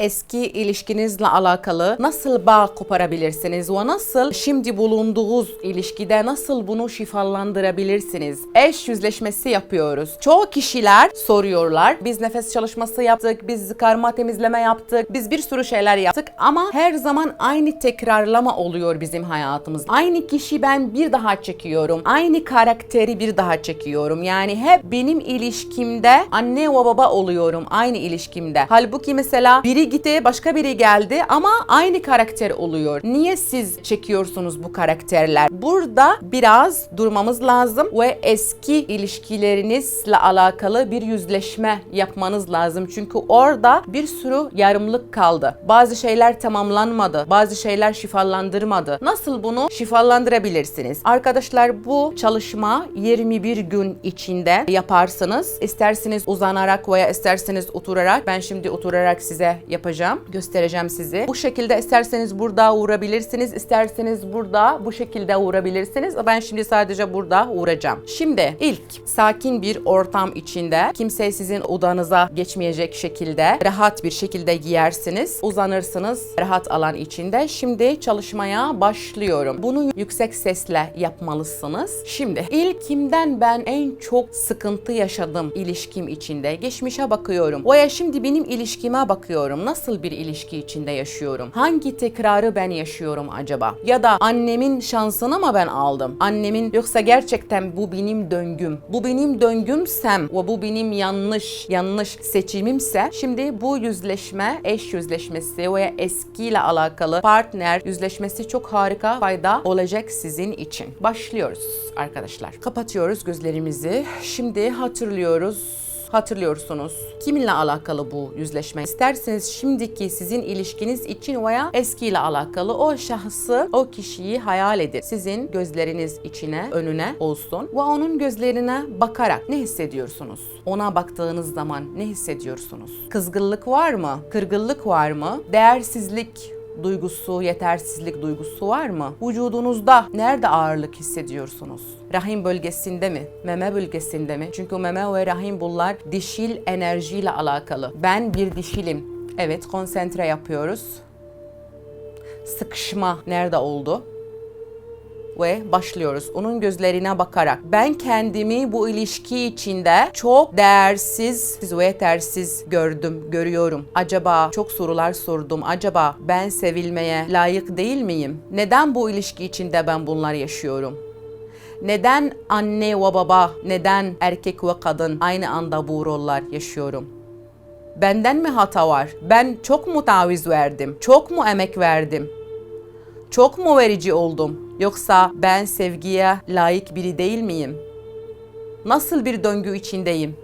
eski ilişkinizle alakalı nasıl bağ koparabilirsiniz ve nasıl şimdi bulunduğunuz ilişkide nasıl bunu şifalandırabilirsiniz? Eş yüzleşmesi yapıyoruz. Çoğu kişiler soruyorlar. Biz nefes çalışması yaptık, biz karma temizleme yaptık, biz bir sürü şeyler yaptık ama her zaman aynı tekrarlama oluyor bizim hayatımızda. Aynı kişi ben bir daha çekiyorum. Aynı karakteri bir daha çekiyorum. Yani hep benim ilişkimde anne ve baba oluyorum aynı ilişkimde. Halbuki mesela biri gitti başka biri geldi ama aynı karakter oluyor. Niye siz çekiyorsunuz bu karakterler? Burada biraz durmamız lazım ve eski ilişkilerinizle alakalı bir yüzleşme yapmanız lazım. Çünkü orada bir sürü yarımlık kaldı. Bazı şeyler tamamlanmadı. Bazı şeyler şifalandırmadı. Nasıl bunu şifalandırabilirsiniz? Arkadaşlar bu çalışma 21 gün içinde yaparsınız. İsterseniz uzanarak veya isterseniz oturarak. Ben şimdi oturarak size yapacağım. Göstereceğim sizi. Bu şekilde isterseniz burada uğrabilirsiniz. isterseniz burada bu şekilde uğrabilirsiniz. Ben şimdi sadece burada uğrayacağım. Şimdi ilk sakin bir ortam içinde kimse sizin odanıza geçmeyecek şekilde rahat bir şekilde giyersiniz. Uzanırsınız rahat alan içinde. Şimdi çalışmaya başlıyorum. Bunu yüksek sesle yapmalısınız. Şimdi ilkimden ben en çok sıkıntı yaşadım ilişkim içinde. Geçmişe bakıyorum. Veya şimdi benim ilişkime bakıyorum. Nasıl bir ilişki içinde yaşıyorum? Hangi tekrarı ben yaşıyorum acaba? Ya da annemin şansını mı ben aldım? Annemin yoksa gerçekten bu benim döngüm. Bu benim döngümsem ve bu benim yanlış yanlış seçimimse şimdi bu yüzleşme, eş yüzleşmesi veya eskiyle alakalı partner yüzleşmesi çok harika fayda olacak sizin için. Başlıyoruz arkadaşlar. Kapatıyoruz gözlerimizi. Şimdi hatırlıyoruz hatırlıyorsunuz. Kiminle alakalı bu yüzleşme? İsterseniz şimdiki sizin ilişkiniz için veya eskiyle alakalı o şahsı, o kişiyi hayal edin. Sizin gözleriniz içine, önüne olsun ve onun gözlerine bakarak ne hissediyorsunuz? Ona baktığınız zaman ne hissediyorsunuz? Kızgınlık var mı? Kırgınlık var mı? Değersizlik duygusu, yetersizlik duygusu var mı? Vücudunuzda nerede ağırlık hissediyorsunuz? Rahim bölgesinde mi? Meme bölgesinde mi? Çünkü meme ve rahim bunlar dişil enerjiyle alakalı. Ben bir dişilim. Evet, konsantre yapıyoruz. Sıkışma nerede oldu? Ve başlıyoruz. Onun gözlerine bakarak. Ben kendimi bu ilişki içinde çok değersiz ve yetersiz gördüm, görüyorum. Acaba çok sorular sordum. Acaba ben sevilmeye layık değil miyim? Neden bu ilişki içinde ben bunlar yaşıyorum? Neden anne ve baba, neden erkek ve kadın aynı anda bu roller yaşıyorum? Benden mi hata var? Ben çok mu taviz verdim? Çok mu emek verdim? Çok mu verici oldum? Yoksa ben sevgiye layık biri değil miyim? Nasıl bir döngü içindeyim?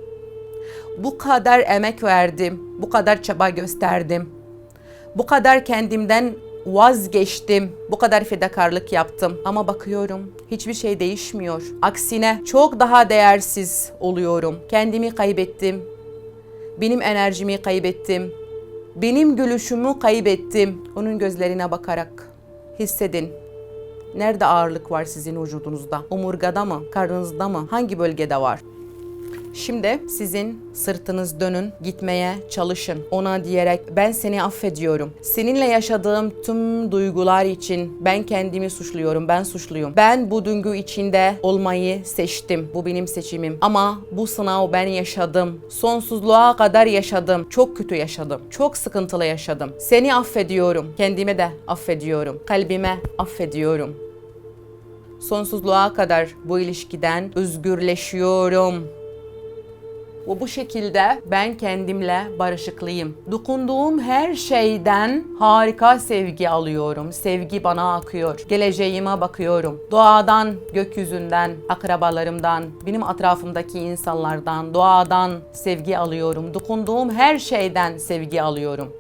Bu kadar emek verdim, bu kadar çaba gösterdim. Bu kadar kendimden vazgeçtim. Bu kadar fedakarlık yaptım ama bakıyorum hiçbir şey değişmiyor. Aksine çok daha değersiz oluyorum. Kendimi kaybettim. Benim enerjimi kaybettim. Benim gülüşümü kaybettim. Onun gözlerine bakarak hissedin. Nerede ağırlık var sizin vücudunuzda? Omurgada mı? Karnınızda mı? Hangi bölgede var? Şimdi sizin sırtınız dönün, gitmeye çalışın. Ona diyerek ben seni affediyorum. Seninle yaşadığım tüm duygular için ben kendimi suçluyorum, ben suçluyum. Ben bu döngü içinde olmayı seçtim. Bu benim seçimim. Ama bu sınav ben yaşadım. Sonsuzluğa kadar yaşadım. Çok kötü yaşadım. Çok sıkıntılı yaşadım. Seni affediyorum. Kendime de affediyorum. Kalbime affediyorum. Sonsuzluğa kadar bu ilişkiden özgürleşiyorum. Ve bu şekilde ben kendimle barışıklıyım. Dokunduğum her şeyden harika sevgi alıyorum. Sevgi bana akıyor. Geleceğime bakıyorum. Doğadan, gökyüzünden, akrabalarımdan, benim etrafımdaki insanlardan, doğadan sevgi alıyorum. Dokunduğum her şeyden sevgi alıyorum.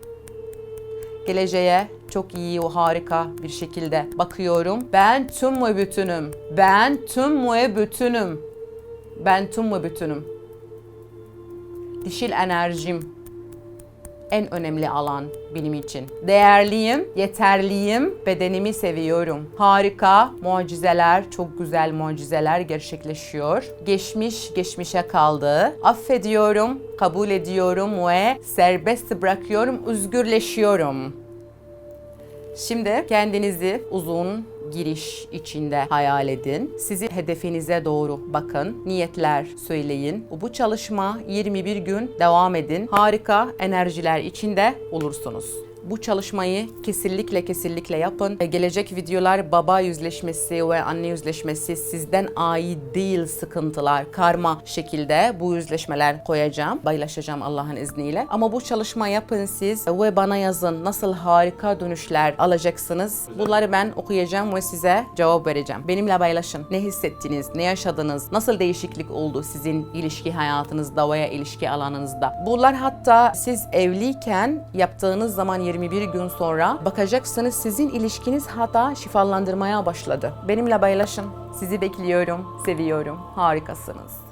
Geleceğe çok iyi harika bir şekilde bakıyorum. Ben tüm ve bütünüm. Ben tüm ve bütünüm. Ben tüm ve bütünüm dişil enerjim en önemli alan benim için. Değerliyim, yeterliyim, bedenimi seviyorum. Harika, mucizeler, çok güzel mucizeler gerçekleşiyor. Geçmiş, geçmişe kaldı. Affediyorum, kabul ediyorum ve serbest bırakıyorum, özgürleşiyorum. Şimdi kendinizi uzun giriş içinde hayal edin. Sizi hedefinize doğru bakın. Niyetler söyleyin. Bu çalışma 21 gün devam edin. Harika enerjiler içinde olursunuz. Bu çalışmayı kesinlikle kesinlikle yapın. E, Gelecek videolar baba yüzleşmesi ve anne yüzleşmesi sizden ait değil sıkıntılar, karma şekilde bu yüzleşmeler koyacağım, paylaşacağım Allah'ın izniyle. Ama bu çalışma yapın siz ve bana yazın nasıl harika dönüşler alacaksınız. Bunları ben okuyacağım ve size cevap vereceğim. Benimle paylaşın. Ne hissettiniz, ne yaşadınız, nasıl değişiklik oldu sizin ilişki hayatınızda veya ilişki alanınızda. Bunlar hatta siz evliyken yaptığınız zaman 21 gün sonra bakacaksınız sizin ilişkiniz hatta şifalandırmaya başladı. Benimle paylaşın. Sizi bekliyorum, seviyorum. Harikasınız.